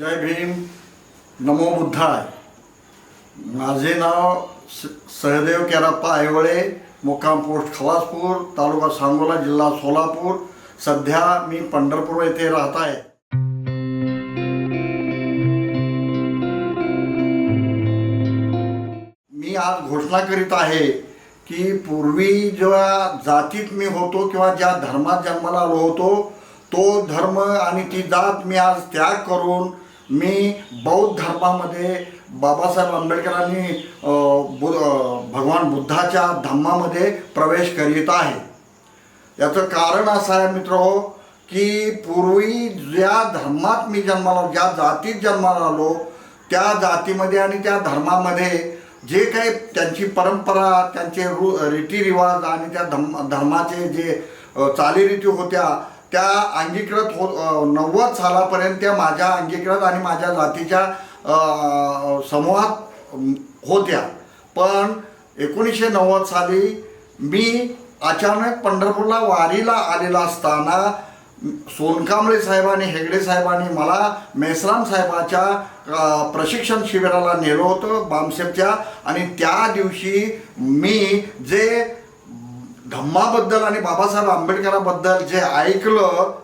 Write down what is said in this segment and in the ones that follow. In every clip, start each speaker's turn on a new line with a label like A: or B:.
A: जय भीम नमो बुद्धाय. माझे नाव स- सहदेव केराप्पा आयवळे मुक्काम पोस्ट खवासपूर तालुका सांगोला जिल्हा सोलापूर. सध्या मी पंढरपूर येथे राहत आहे. मी आज घोषणा करीत आहे की पूर्वी ज्या जातीत मी होतो किंवा ज्या धर्मात जन्माला आलो होतो तो धर्म आणि ती जात मी आज त्याग करून मी बौद्ध धर्मामध्ये बाबासाहेब आंबेडकरांनी बु भगवान बुद्धाच्या धम्मामध्ये प्रवेश करीत आहे. याचं कारण असं आहे मित्र हो, की पूर्वी ज्या धर्मात मी जन्माला ज्या जातीत जन्माला आलो त्या जातीमध्ये आणि त्या धर्मामध्ये जे काही त्यांची परंपरा त्यांचे रु रीतिरिवाज आणि त्या धम धर्माचे जे चालीरीती होत्या त्या अंगीकृत हो नव्वद सालापर्यंत त्या माझ्या अंगीकृत आणि माझ्या जातीच्या समूहात होत्या. पण एकोणीसशे नव्वद साली मी अचानक पंढरपूरला वारीला आलेला असताना सोनकांबळे साहेबांनी हेगडे साहेबांनी मला मेसराम साहेबाच्या प्रशिक्षण शिबिराला नेलं होतं बामसेपच्या. आणि त्या दिवशी मी जे धम्माबद्दल आणि बाबासाहेब आंबेडकराबद्दल जे ऐकलं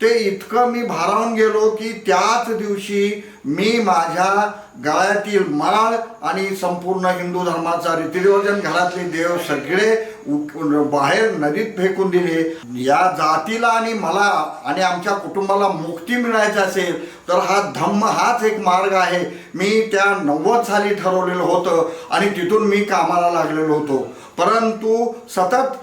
A: ते इतकं मी भारावून गेलो की त्याच दिवशी मी माझ्या गळ्यातील माळ आणि संपूर्ण हिंदू धर्माचा रीतिरिवाजन घरातले देव सगळे बाहेर नदीत फेकून दिले. या जातीला आणि मला आणि आमच्या कुटुंबाला मुक्ती मिळायची असेल तर हा धम्म हाच एक मार्ग आहे. मी त्या नव्वद साली ठरवलेलं होतं आणि तिथून मी कामाला लागलेलो होतो. परंतु सतत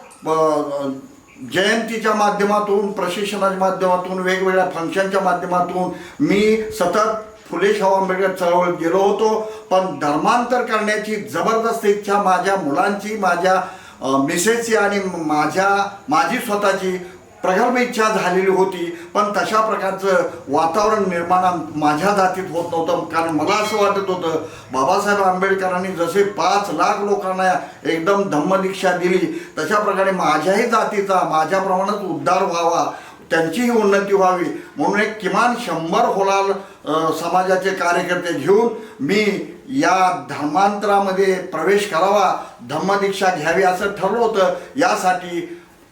A: जयंतीच्या माध्यमातून प्रशिक्षणाच्या माध्यमातून वेगवेगळ्या फंक्शनच्या माध्यमातून मी सतत फुले शाहू आंबेडकर चळवळीत गेलो होतो. पण धर्मांतर करण्याची जबरदस्त इच्छा माझ्या मुलांची माझ्या मिसेसची आणि माझ्या माझी स्वतःची प्रगल्भ इच्छा झालेली होती पण तशा प्रकारचं वातावरण निर्माण माझ्या जातीत होत नव्हतं. कारण मला असं वाटत होतं बाबासाहेब आंबेडकरांनी जसे पाच लाख लोकांना एकदम धम्मदीक्षा दिली तशा प्रकारे माझ्याही जातीचा माझ्याप्रमाणेच उद्धार व्हावा त्यांचीही उन्नती व्हावी. म्हणून एक किमान शंभर होलाल समाजाचे कार्यकर्ते घेऊन मी या धर्मांतरामध्ये प्रवेश करावा धम्मदीक्षा घ्यावी असं ठरलं होतं. यासाठी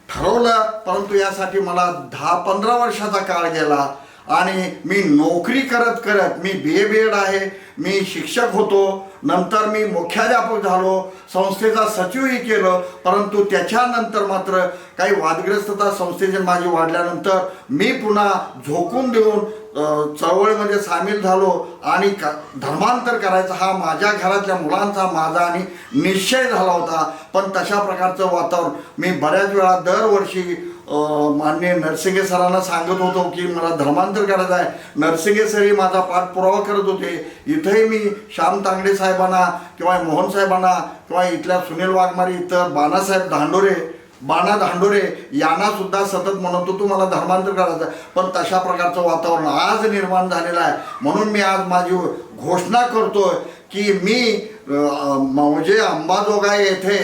A: ठरवलं परंतु यासाठी मला दहा पंधरा वर्षाचा काळ गेला आणि मी नोकरी करत करत मी बी ए बी एड आहे मी शिक्षक होतो नंतर मी मुख्याध्यापक झालो संस्थेचा सचिवही केलं परंतु त्याच्यानंतर मात्र काही वादग्रस्तता संस्थेचे माझी वाढल्यानंतर मी पुन्हा झोकून देऊन अ, चळवळीमध्ये म्हणजे सामील झालो आणि का धर्मांतर करायचा हा माझ्या घरातल्या मुलांचा माझा आणि निश्चय झाला होता. पण तशा प्रकारचं वातावरण मी बऱ्याच वेळा दरवर्षी मान्य माननीय नरसिंगे सरांना सांगत होतो की मला धर्मांतर करायचं आहे. नरसिंगे सरही माझा पाठपुरावा करत होते. इथंही मी श्याम तांगडे साहेबांना किंवा मोहन साहेबांना किंवा इथल्या सुनील वाघमारी इतर बाणासाहेब धांडोरे बाणा धांडोरे यांना सुद्धा सतत म्हणत होतो मला धर्मांतर करायचं. पण तशा प्रकारचं वातावरण आज निर्माण झालेलं आहे. म्हणून मी आज माझी घोषणा करतोय की मी म्हणजे अंबाजोगाई येथे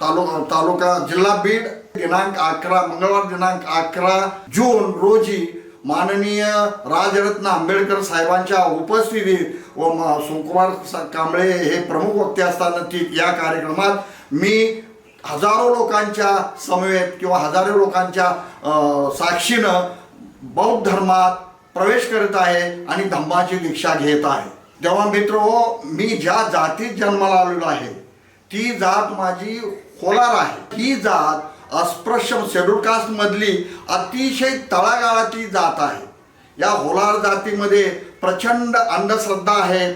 A: तालुका तालुका जिल्हा बीड दिनांक अकरा मंगळवार दिनांक अकरा जून रोजी माननीय राजरत्न आंबेडकर साहेबांच्या उपस्थितीत व सुकुमार कांबळे हे प्रमुख वक्ते असताना ती या कार्यक्रमात मी हजारो लोकांच्या समवेत किंवा हजारो लोकांच्या साक्षीनं बौद्ध धर्मात प्रवेश करत आहे आणि धम्माची दीक्षा घेत आहे. तेव्हा मित्र हो मी ज्या जातीत जन्माला आलेलो आहे ती जात माझी होलार आहे. ही जात अस्पृश्य शेड्यूल मधली अतिशय तळागाळाची जात आहे. या होलार जातीमध्ये प्रचंड अंधश्रद्धा आहे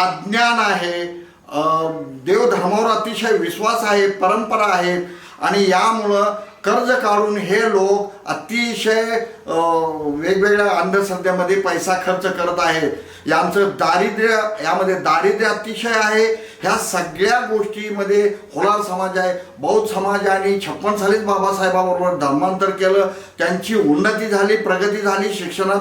A: अज्ञान आहे देवधर्मावर अतिशय विश्वास आहे परंपरा आहे आणि यामुळं कर्ज काढून हे लोक अतिशय वेगवेगळ्या अंधश्रद्धेमध्ये पैसा खर्च करत आहेत. यांचं दारिद्र्य यामध्ये दारिद्र्य अतिशय आहे. ह्या सगळ्या गोष्टीमध्ये होलार समाज आहे. बौद्ध समाज आणि छप्पन सालीच बाबासाहेबाबरोबर धर्मांतर केलं. त्यांची उन्नती झाली प्रगती झाली शिक्षणात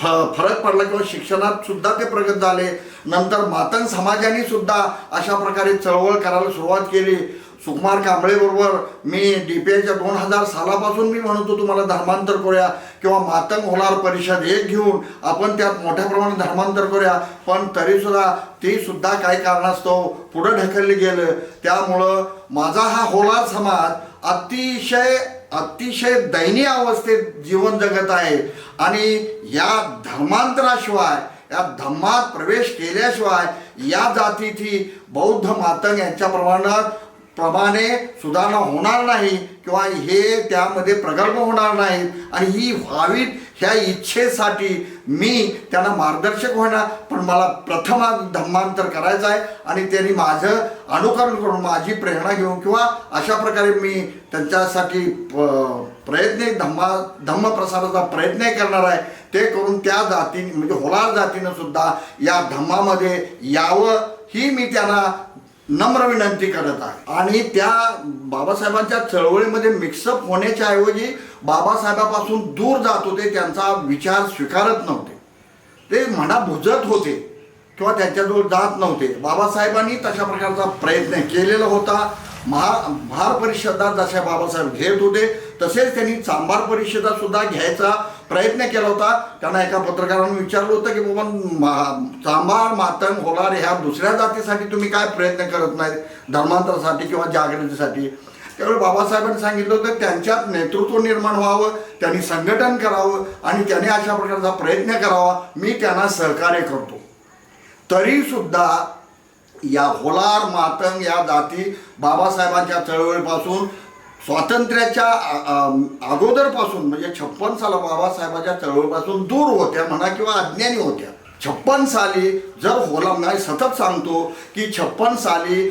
A: फ फरक पडला किंवा शिक्षणात सुद्धा ते प्रगत झाले. नंतर मातंग समाजाने सुद्धा अशा प्रकारे चळवळ करायला सुरुवात केली. सुकुमार कांबळे बरोबर मी डी पी आयच्या दोन हजार सालापासून मी म्हणतो तुम्हाला धर्मांतर करूया किंवा मातंग होणार परिषद एक घेऊन आपण त्यात मोठ्या प्रमाणात धर्मांतर करूया. पण तरीसुद्धा ती सुद्धा काही कारणास्तव पुढं ढकलली गेलं. त्यामुळं माझा हा होलार समाज अतिशय अतिशय दयनीय अवस्थेत जीवन जगत आहे. आणि या धर्मांतराशिवाय या धम्मात प्रवेश केल्याशिवाय या जातीची बौद्ध मातंग यांच्या प्रमाणात प्रमाणे सुधारणा होणार नाही किंवा हे त्यामध्ये प्रगल्भ होणार नाही. आणि ही व्हावीत ह्या इच्छेसाठी मी त्यांना मार्गदर्शक होणार पण मला प्रथम धम्मांतर करायचं आहे आणि त्यांनी माझं अनुकरण करून माझी प्रेरणा घेऊन किंवा अशा प्रकारे मी त्यांच्यासाठी प- प्रयत्न धम्मा धम्म प्रसाराचा प्रयत्न करणार आहे. ते करून त्या जाती म्हणजे होलार जातीनं सुद्धा या धम्मामध्ये यावं ही मी त्यांना नम्र विनंती करत आहे. आणि त्या बाबासाहेबांच्या चळवळीमध्ये मिक्सअप होण्याच्या ऐवजी बाबासाहेबापासून दूर जात होते त्यांचा विचार स्वीकारत नव्हते. ते म्हणा भुजत होते किंवा त्यांच्याजवळ जात नव्हते. बाबासाहेबांनी तशा प्रकारचा प्रयत्न केलेला होता. महा महापरिषदा जशा बाबासाहेब घेत होते तसेच त्यांनी चांभार परिषदा सुद्धा घ्यायचा प्रयत्न केला होता. त्यांना एका पत्रकारांनी विचारलं होतं की बाबा मा- चांभार मातंग होलार ह्या दुसऱ्या जातीसाठी तुम्ही काय प्रयत्न करत नाही धर्मांतरासाठी किंवा जागृतीसाठी? त्यावेळी बाबासाहेबांनी सांगितलं होतं त्यांच्यात नेतृत्व निर्माण व्हावं त्यांनी संघटन करावं आणि त्याने अशा प्रकारचा प्रयत्न करावा. मी त्यांना सहकार्य करतो. तरीसुद्धा या होलार मातंग या जाती बाबासाहेबांच्या चळवळीपासून स्वातंत्र्याच्या अगोदरपासून म्हणजे छप्पन साला बाबासाहेबाच्या चळवळीपासून दूर होत्या म्हणा किंवा अज्ञानी होत्या. छप्पन साली जर होला नाही सतत सांगतो की छप्पन साली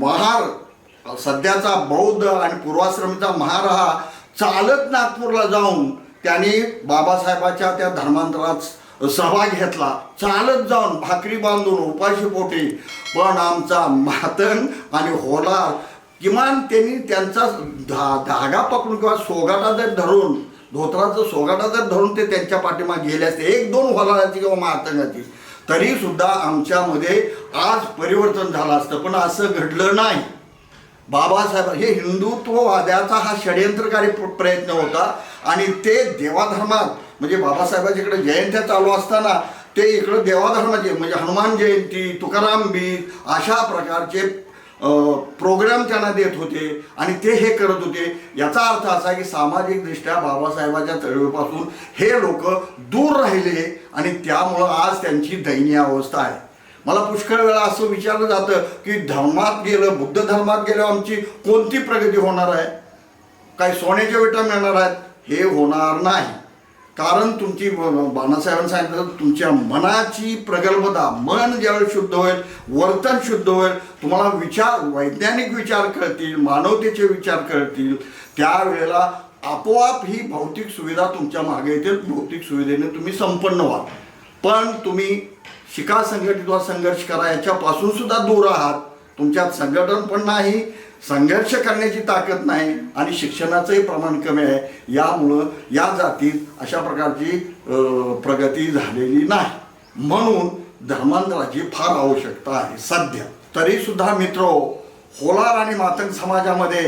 A: महार सध्याचा बौद्ध आणि पूर्वाश्रमीचा महार हा चालत नागपूरला जाऊन त्यांनी बाबासाहेबाच्या त्या धर्मांतरात सहभाग घेतला. चालत जाऊन भाकरी बांधून उपाशी पोटी पण आमचा मातन आणि होलार किमान त्यांनी त्यांचा धा धागा पकडून किंवा सोगाटा जर धरून धोत्राचं सोगाटा जर धरून ते त्यांच्या पाठीमागे गेले असते एक दोन होलाराची किंवा मातंगाची तरी सुद्धा आमच्यामध्ये आज परिवर्तन झालं असतं. पण असं घडलं नाही. बाबासाहेब हे हिंदुत्ववाद्याचा हा षडयंत्रकारी प्रयत्न होता आणि ते देवाधर्मात म्हणजे बाबासाहेबांच्याकडे जयंत्या चालू असताना ते इकडं देवाधर्माचे म्हणजे हनुमान जयंती तुकाराम बीज अशा प्रकारचे प्रोग्राम त्यांना देत होते आणि ते हे करत होते. याचा अर्थ असा की सामाजिकदृष्ट्या बाबासाहेबाच्या चळवळीपासून हे लोक दूर राहिले आणि त्यामुळं आज त्यांची दयनीय अवस्था आहे. मला पुष्कळ वेळा असं विचारलं जातं की धर्मात गेलं बुद्ध धर्मात गेलं आमची कोणती प्रगती होणार आहे? काही सोन्याच्या विटा मिळणार आहेत? हे होणार नाही. कारण तुमची बाणासाहेबांनी सांगितलं तुमच्या मनाची प्रगल्भता मन ज्यावेळी शुद्ध होईल वर्तन शुद्ध होईल तुम्हाला विचार वैज्ञानिक विचार कळतील मानवतेचे विचार कळतील त्यावेळेला आपोआप ही भौतिक सुविधा तुमच्या मागे येतील भौतिक सुविधेने तुम्ही संपन्न व्हाल. पण तुम्ही शिका संघटित व्हा संघर्ष करा याच्यापासून सुद्धा दूर आहात. तुमच्यात संघटन पण नाही संघर्ष करण्याची ताकद नाही आणि शिक्षणाचंही प्रमाण कमी आहे यामुळं या जातीत अशा प्रकारची प्रगती झालेली नाही. म्हणून धर्मांतराची फार आवश्यकता आहे सध्या. तरीसुद्धा मित्र होलार आणि मातंग समाजामध्ये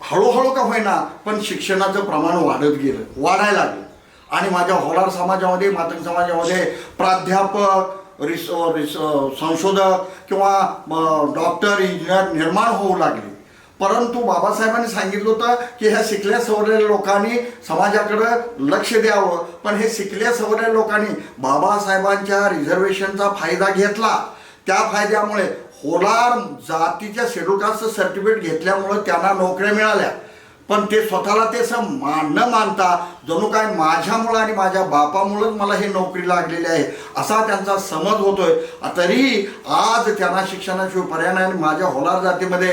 A: हळूहळू का होईना पण शिक्षणाचं प्रमाण वाढत गेलं वाढायला लागलं. आणि माझ्या होलार समाजामध्ये मातंग समाजामध्ये प्राध्यापक रिस रिस संशोधक किंवा डॉक्टर इंजिनियर निर्माण होऊ लागले. परंतु बाबासाहेबांनी सांगितलं होतं की ह्या शिकल्या सवरलेल्या लोकांनी समाजाकडं लक्ष द्यावं. पण हे शिकल्या सवरलेल्या लोकांनी बाबासाहेबांच्या रिझर्वेशनचा फायदा घेतला. त्या फायद्यामुळे होलार जातीच्या शेड्यूल कास्ट सर्टिफिकेट घेतल्यामुळं त्यांना नोकऱ्या मिळाल्या. पण ते स्वतःला ते मान न मानता जणू काय माझ्यामुळं आणि माझ्या बापामुळंच मला हे नोकरी लागलेली आहे असा त्यांचा समज होतोय. तरी आज त्यांना शिक्षणाशिवाय पर्याय नाही आणि माझ्या होलार जातीमध्ये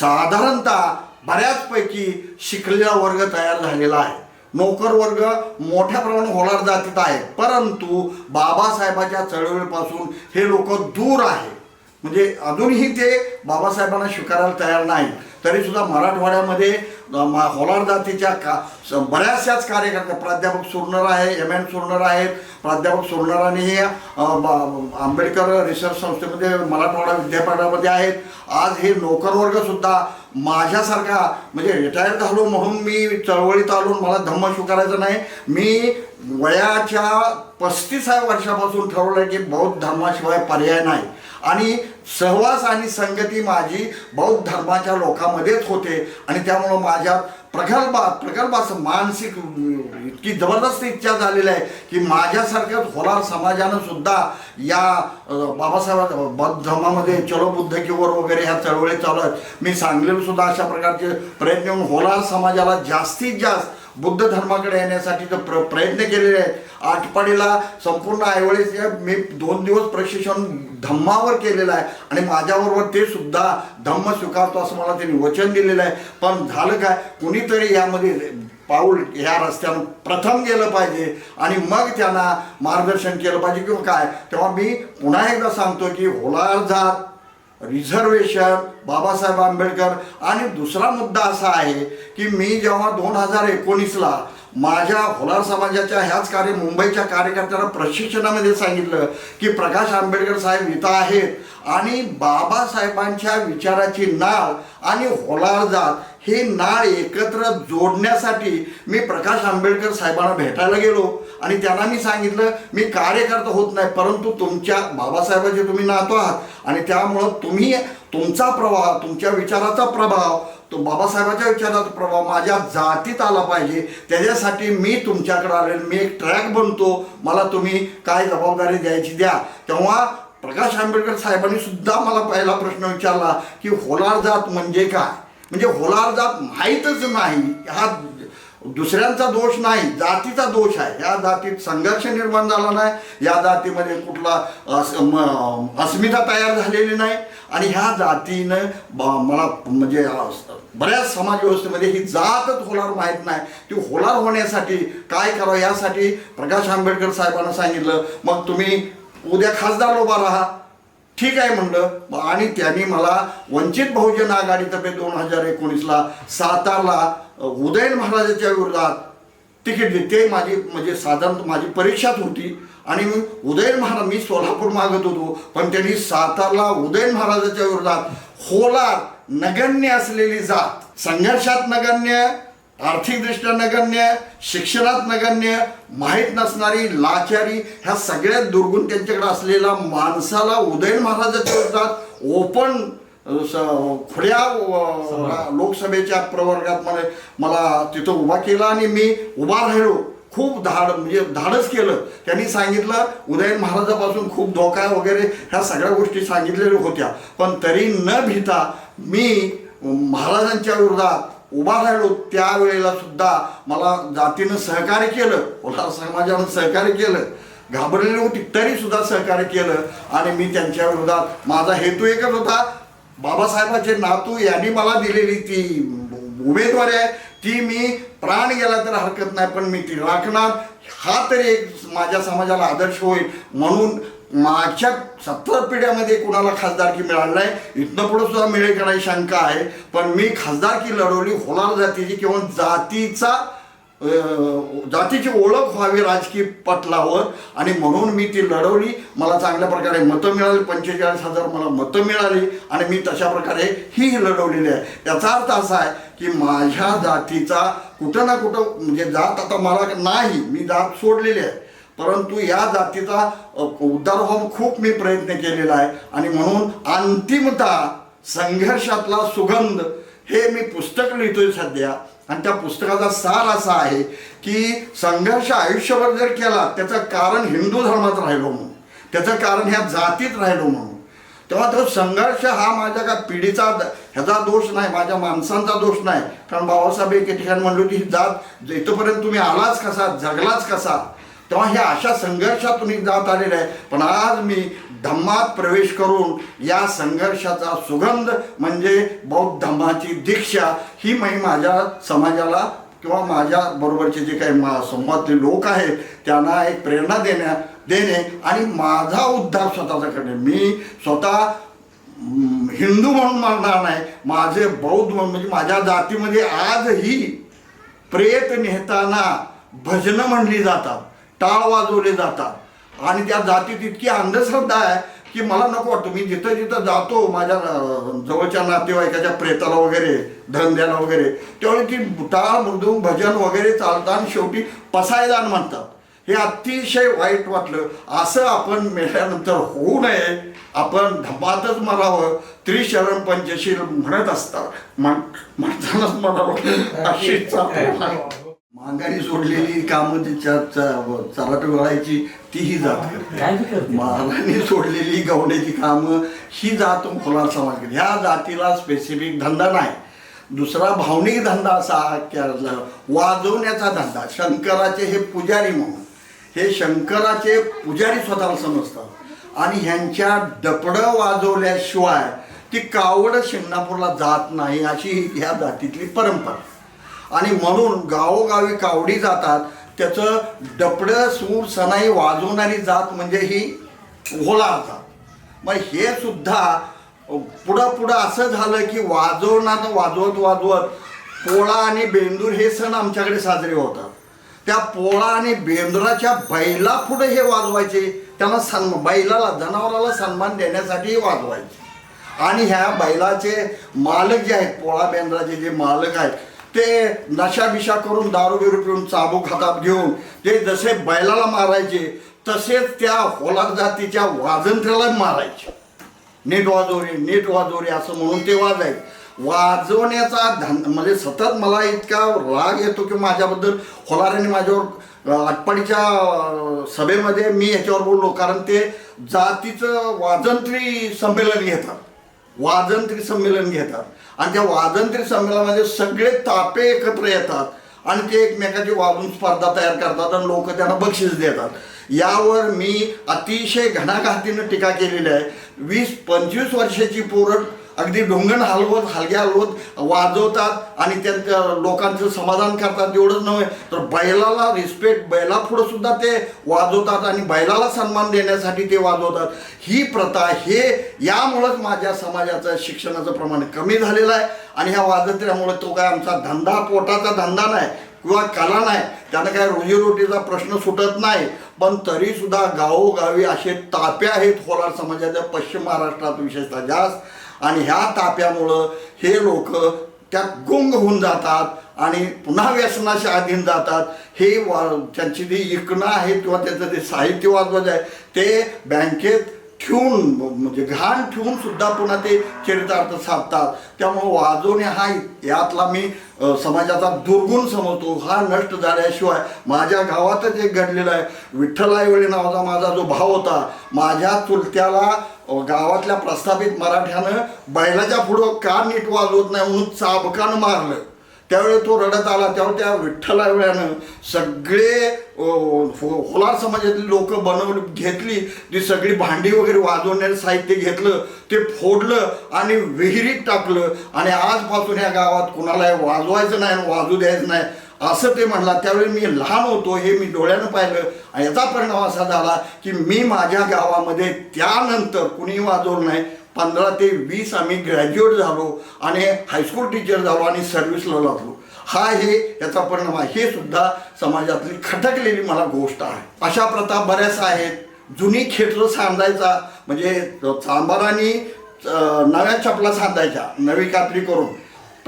A: साधारणतः बऱ्याचपैकी शिकलेला वर्ग तयार झालेला आहे. नोकर वर्ग मोठ्या प्रमाणात होलार जातीत आहे. परंतु बाबासाहेबाच्या चळवळीपासून हे लोक दूर आहे. म्हणजे अजूनही ते बाबासाहेबांना स्वीकारायला तयार नाही तरीसुद्धा मराठवाड्यामध्ये मा- होलार जातीच्या का स- बऱ्याचशाच कार्यकर्त्या प्राध्यापक सुरनर आहे एम एन सुरनर आहेत प्राध्यापक सुरनरांनी हे आंबेडकर रिसर्च संस्थेमध्ये मराठवाडा विद्यापीठामध्ये आहेत. आज हे नोकरवर्गसुद्धा माझ्यासारखा म्हणजे रिटायर झालो म्हणून मी चळवळीत आलो मला धम्म स्वीकारायचं नाही. मी वयाच्या पस्तीसाव्या वर्षापासून ठरवलं की बौद्ध धर्माशिवाय पर्याय नाही. आणि सहवास आणि संगती माझी बौद्ध धर्माच्या लोकांमध्येच होते. आणि त्यामुळं माझ्या प्रगल्भा प्रगल्भाचं मानसिक इतकी जबरदस्त इच्छा झालेली आहे की माझ्यासारख्याच होलार समाजानं सुद्धा या बाबासाहेब बौद्ध धर्मामध्ये चलो बुद्ध किवर वगैरे ह्या चळवळी चालू आहेत. मी सांगलीला सुद्धा अशा प्रकारचे प्रयत्न येऊन होलार समाजाला जास्तीत जास्त बुद्ध धर्माकडे येण्यासाठी तर प्र प्रयत्न केलेले आहेत. आटपाडीला संपूर्ण ऐवळीच मी दोन दिवस प्रशिक्षण धम्मावर केलेलं आहे. आणि माझ्याबरोबर ते सुद्धा धम्म स्वीकारतो असं मला त्यांनी वचन दिलेलं आहे. पण झालं काय? कुणीतरी यामध्ये पाऊल ह्या रस्त्यानं प्रथम गेलं पाहिजे. आणि मग त्यांना मार्गदर्शन केलं पाहिजे. किंवा काय? तेव्हा मी पुन्हा एकदा सांगतो की होलार जात रिझर्वेशन बाबासाहेब आंबेडकर. आणि दुसरा मुद्दा असा आहे की मी जेव्हा दोन हजार एकोणीसला माझ्या होलार समाजाच्या ह्याच कार्य मुंबईच्या कार्यकर्त्यांना प्रशिक्षणामध्ये सांगितलं की प्रकाश आंबेडकर साहेब इथं आहेत आणि बाबासाहेबांच्या विचाराची नाळ आणि होलार जात हे नाळ एकत्र जोडण्यासाठी मी प्रकाश आंबेडकर साहेबांना भेटायला गेलो आणि त्यांना मी सांगितलं मी कार्यकर्ता होत नाही परंतु तुमच्या बाबासाहेबांचे तुम्ही नातो आहात आणि त्यामुळं तुम्ही तुमचा प्रभाव तुमच्या विचाराचा प्रभाव तो बाबासाहेबाच्या विचाराचा प्रभाव माझ्या जातीत आला पाहिजे. त्याच्यासाठी मी तुमच्याकडे आलेलो मी एक ट्रॅक बनतो. मला तुम्ही काय जबाबदारी द्यायची द्या. तेव्हा प्रकाश आंबेडकर साहेबांनी सुद्धा मला पहिला प्रश्न विचारला की होलार जात म्हणजे काय? म्हणजे होलार जात माहीतच नाही. हा दुसऱ्यांचा दोष नाही. जातीचा दोष आहे. या जातीत संघर्ष निर्माण झाला नाही. या जातीमध्ये कुठला अस- म- अस्मिता तयार झालेली नाही. आणि ह्या जातीनं मला म्हणजे बऱ्याच समाज व्यवस्थेमध्ये ही जातच होणार माहीत नाही. ती होणार होण्यासाठी काय करावं यासाठी प्रकाश आंबेडकर साहेबांना सांगितलं. मग तुम्ही उद्या खासदार उभा राहा. ठीक आहे म्हणलं. आणि त्यांनी मला वंचित बहुजन आघाडीतर्फे दोन हजार एकोणीसला सातारला उदयन महाराजाच्या विरोधात तिकीट दिली. ते माझी म्हणजे साधारण माझी परीक्षाच होती. आणि उदयन महाराज मी सोलापूर मागत होतो पण त्यांनी सातारला उदयन महाराजाच्या विरोधात होलार नगण्य असलेली जात संघर्षात नगण्य आर्थिकदृष्ट्या नगण्य शिक्षणात नगण्य माहीत नसणारी लाचारी ह्या सगळ्या दुर्गुण त्यांच्याकडे असलेल्या माणसाला उदयन महाराजाच्या विरोधात ओपन खुल्या अ, लोकसभेच्या प्रवर्गात मला मला तिथं उभा केला आणि मी उभा राहिलो. खूप धाड म्हणजे धाडच केलं. त्यांनी सांगितलं उदयन महाराजापासून खूप धोका वगैरे ह्या सगळ्या गोष्टी सांगितलेल्या होत्या. पण तरी न भिता मी महाराजांच्या विरोधात उभा राहिलो. त्यावेळेला सुद्धा मला जातीनं सहकार्य केलं ओला समाजानं सहकार्य केलं. घाबरलेली होती तरी सुद्धा सहकार्य केलं. आणि मी त्यांच्या विरोधात माझा हेतू एकच होता. बाबासाहेबाचे नातू यांनी मला दिलेली ती उमेदवारी आहे. ती मी प्राण गेला तर हरकत नाही पण मी ती राखणार. हा तरी एक माझ्या समाजाला आदर्श होईल. म्हणून मागच्या सत्तर पिढ्यामध्ये कुणाला खासदारकी मिळाली नाही. इथनं पुढं सुद्धा मिळेल का नाही शंका आहे. पण मी खासदारकी लढवली होणार जातीची किंवा जातीचा जातीची ओळख व्हावी राजकीय पटलावर आणि म्हणून मी ती लढवली. मला चांगल्या प्रकारे मतं मिळाली. पंचेचाळीस हजार मला मतं मिळाली आणि मी तशा प्रकारे ही लढवलेली आहे. याचा अर्थ असा आहे की माझ्या जातीचा कुठं ना कुठं म्हणजे जात आता मला नाही मी जात सोडलेली आहे. परंतु या जातीचा उद्धार व्हावा खूप मी प्रयत्न केलेला आहे. आणि म्हणून अंतिमतः संघर्षातला सुगंध हे मी पुस्तक लिहितोय सध्या. आणि त्या पुस्तकाचा सार असा आहे की संघर्ष आयुष्यभर जर केला त्याचं कारण हिंदू धर्मात राहिलो म्हणून त्याचं कारण ह्या जातीत राहिलो म्हणून. तेव्हा तो संघर्ष हा माझ्या का पिढीचा द- ह्याचा दोष नाही माझ्या माणसांचा दोष नाही. कारण बाबासाहेब एके ठिकाणी म्हणलो की ही जात इथंपर्यंत तुम्ही आलाच कसा जगलाच कसा? तेव्हा ह्या अशा संघर्षात तुम्ही जात आलेलं आहे. पण आज मी धम्मात प्रवेश करून या संघर्षाचा सुगंध म्हणजे बौद्ध धम्माची दीक्षा ही मी माझ्या समाजाला किंवा माझ्या बरोबरचे जे काही मा संवादचे लोक आहेत त्यांना एक प्रेरणा देण्या देणे आणि माझा उद्धार स्वतःचा करणे. मी स्वतः हिंदू म्हणून मानणार नाही. माझे बौद्ध म्हणून म्हणजे माझ्या जातीमध्ये आजही प्रेत नेताना भजनं म्हणली जातात टाळ वाजवले जातात. आणि त्या जातीत इतकी अंधश्रद्धा आहे की मला नको वाटतं. मी जिथं जिथं जातो माझ्या जवळच्या नातेवाईकाच्या प्रेताला वगैरे धंद्याला वगैरे त्यावेळी ती टाळ मृदूंग भजन वगैरे चालतात आणि शेवटी पसायदान म्हणतात. हे अतिशय वाईट वाटलं. असं आपण मेल्यानंतर होऊ नये. आपण धपातच मरावं. त्रिशरण पंचशील म्हणत असतात. म्हणतानाच म्हणावं अशी मांगारी सोडलेली कामं तिच्या चराट वळायची तीही जात करते. सोडलेली गवण्याची कामं ही जात फुलार समाज करते. ह्या जातीला स्पेसिफिक धंदा नाही. दुसरा भावनिक धंदा असा की वाजवण्याचा धंदा शंकराचे हे पुजारी म्हणून. हे शंकराचे पुजारी स्वतःला समजतात. आणि ह्यांच्या डपडं वाजवल्याशिवाय ती कावड शिंगणापूरला जात नाही अशी ह्या जातीतली परंपरा. आणि म्हणून गावोगावी कावडी जातात त्याचं डपडं सूर सनाई वाजवणारी जात म्हणजे ही ओला जात. मग हे सुद्धा पुढं पुढं असं झालं की वाजवणार वाजवत वाजवत पोळा आणि बेंदूर हे सण आमच्याकडे साजरे होतात. त्या पोळा आणि बेंदुराच्या बैला पुढे हे वाजवायचे. त्यांना सन्मान बैलाला जनावराला सन्मान देण्यासाठी वाजवायचे. आणि ह्या बैलाचे मालक जे आहेत पोळा बेंद्राचे जे मालक आहेत ते नशाबिशा करून दारू बिरू पिऊन चाबूक हातात घेऊन ते जसे बैलाला मारायचे तसेच त्या होलार जातीच्या वाजंत्र्याला मारायचे. नीट वाजवरे नीट वाजवरे असं म्हणून ते वाजायचे. वाजवण्याचा धन म्हणजे सतत मला इतका राग येतो की माझ्याबद्दल होलाऱ्याने माझ्यावर आटपाडीच्या सभेमध्ये मी ह्याच्यावर बोललो कारण ते जातीचं वाजंत्री संमेलन घेतात. वाजंत्री संमेलन घेतात. आणि त्या वादंत्री संमेलनामध्ये सगळे तापे एकत्र येतात. आणि ते एकमेकाची वाजून स्पर्धा तयार करतात आणि लोक त्यांना बक्षीस देतात. यावर मी अतिशय घणाघातीनं टीका केलेली आहे. वीस पंचवीस वर्षाची पोरं अगदी ढोंगण हलवत हलग्या हलवत वाजवतात आणि त्यांच्या लोकांचं समाधान करतात. एवढंच नव्हे तर बैलाला रिस्पेक्ट बैला पुढं सुद्धा ते वाजवतात आणि बैलाला सन्मान देण्यासाठी ते वाजवतात. ही प्रथा हे यामुळंच माझ्या समाजाचं शिक्षणाचं प्रमाण कमी झालेलं आहे आणि ह्या वाजंत्र्यामुळे तो काय आमचा धंदा पोटाचा धंदा नाही किंवा कला नाही त्यानं काय रोजीरोटीचा प्रश्न सुटत नाही. पण तरी सुद्धा गावोगावी असे तापे आहेत होलार समाजाच्या पश्चिम महाराष्ट्रात विशेषतः जास्त. आणि ह्या ताप्यामुळं हे लोक त्यात गुंग होऊन जातात आणि पुन्हा व्यसनाच्या अधीन जातात. हे वा त्यांची जी इकणं आहेत किंवा त्याचं जे साहित्य वाजवत आहे ते बँकेत ठेवून म्हणजे घाण ठेवून सुद्धा पुन्हा ते चरितार्थ साधतात. त्यामुळं वाजवणे हा यातला मी समाजाचा दुर्गुण समजतो. हा नष्ट झाल्याशिवाय माझ्या गावातच एक घडलेला आहे. विठ्ठलाईवळी नावाचा माझा जो भाव होता माझ्या चुलत्याला गावातल्या प्रस्थापित मराठ्यानं बैलाच्या पुढं का नीट वाजवत नाही म्हणून चाबकानं मारलं. त्यावेळी तो रडत आला त्यावेळी त्या विठ्ठलावेळ्यानं सगळे हो, होलार समाजातली लोक बनवली घेतली ती सगळी भांडी वगैरे वाजवण्याचं साहित्य घेतलं ते फोडलं आणि विहिरीत टाकलं. आणि आजपासून या गावात कुणाला वाजवायचं नाही वाजू द्यायचं नाही. असं ते म्हणला त्यावेळी मी लहान होतो हे मी डोळ्यानं पाहिलं. याचा परिणाम असा झाला की मी माझ्या गावामध्ये त्यानंतर कुणी वाजवलं नाही. पंधरा ते वीस आम्ही ग्रॅज्युएट झालो आणि हायस्कूल टीचर झालो आणि सर्व्हिसला लागलो. हा हे याचा परिणाम आहे. हे सुद्धा समाजातली खटकलेली मला गोष्ट आहे. अशा प्रथा बऱ्याच आहेत. जुनी खेटर सांधायचा म्हणजे चांबारानी नव्या चपला सांधायच्या नवी कात्री करून.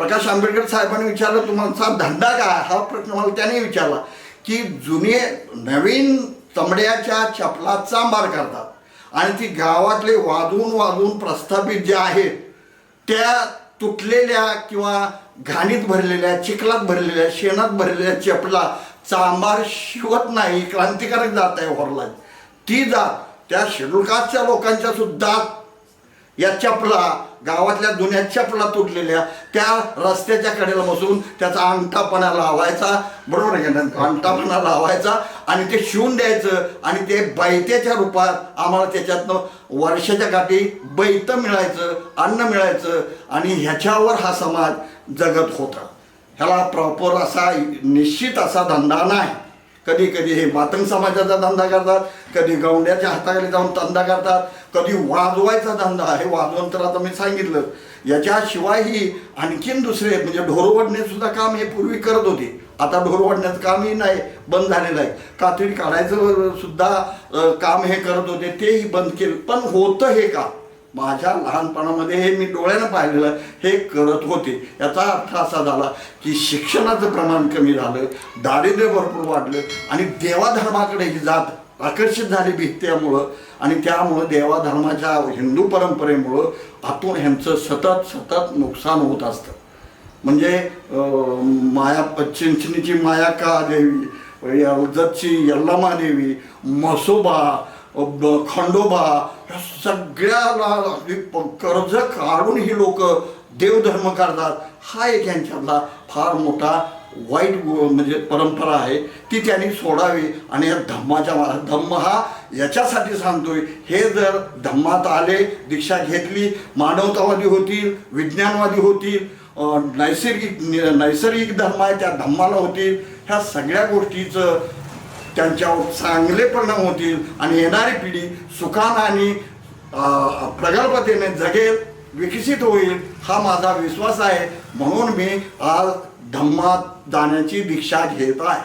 A: प्रकाश आंबेडकर साहेबांनी विचारलं तुमचा धंदा काय? हा प्रश्न मला त्याने विचारला की जुने नवीन चमड्याच्या चपला चांबार करतात आणि ती गावातले वाजून वाजून प्रस्थापित जे आहेत त्या तुटलेल्या किंवा घाणीत भरलेल्या चिखलात भरलेल्या शेणात भरलेल्या चपला चांबार शिवत नाही क्रांतिकारक जात आहे होरला ती जात त्या शेड्यूल कास्टच्या लोकांच्या सुद्धा या चपला गावातल्या जुन्या चपला तुटलेल्या त्या रस्त्याच्या कडेला बसून त्याचा अंगठापणा लावायचा बरोबर आहे का अंगठापणा लावायचा आणि ते शिवून द्यायचं आणि ते बैत्याच्या रूपात आम्हाला त्याच्यातनं वर्षाच्या काठी बैत मिळायचं अन्न मिळायचं आणि ह्याच्यावर हा समाज जगत होता. ह्याला प्रॉपर असा निश्चित असा धंदा नाही. कधी कधी हे मातंग समाजाचा धंदा करतात कधी गवंड्याच्या हाताखाली जाऊन धंदा करतात कधी वाजवायचा धंदा. हे वाजवून तर आता मी सांगितलं. याच्याशिवायही आणखीन दुसरे म्हणजे ढोरवडणे सुद्धा काम हे पूर्वी करत होते. आता ढोरवडण्याचं कामही नाही बंद झालेलं आहे. कातडी काढायचं सुद्धा काम हे करत होते तेही बंद केलं. पण होतं हे का माझ्या लहानपणामध्ये हे मी डोळ्यानं पाहिलेलं हे करत होते. याचा अर्थ असा झाला की शिक्षणाचं प्रमाण कमी झालं दारिद्र्य भरपूर वाढलं आणि देवाधर्माकडे ही जात आकर्षित झाली भित्त्यामुळं आणि त्यामुळं देवाधर्माच्या हिंदू परंपरेमुळं आतून ह्यांचं सतत सतत नुकसान होत असतं. म्हणजे माया चिंचणीची मायाका देवी जतची यल्लामा देवी म्हसोबा खंडोबा ह्या सगळ्याला प- कर्ज काढून ही लोक देवधर्म करतात हा एक यांच्यातला फार मोठा वाईट म्हणजे परंपरा आहे. ती त्यांनी सोडावी आणि या धम्माच्या धम्म हा याच्यासाठी सांगतोय. हे जर धम्मात आले दीक्षा घेतली मानवतावादी होतील विज्ञानवादी होतील नैसर्गिक नि- नैसर्गिक धर्म आहे त्या धम्माला होतील ह्या सगळ्या गोष्टीचं त्यांच्यावर चांगले परिणाम होतील आणि येणारी पिढी सुखानं आणि प्रगल्भतेने जगेल विकसित होईल हा माझा विश्वास आहे. म्हणून मी आज धम्मात जाण्याची दीक्षा घेत आहे.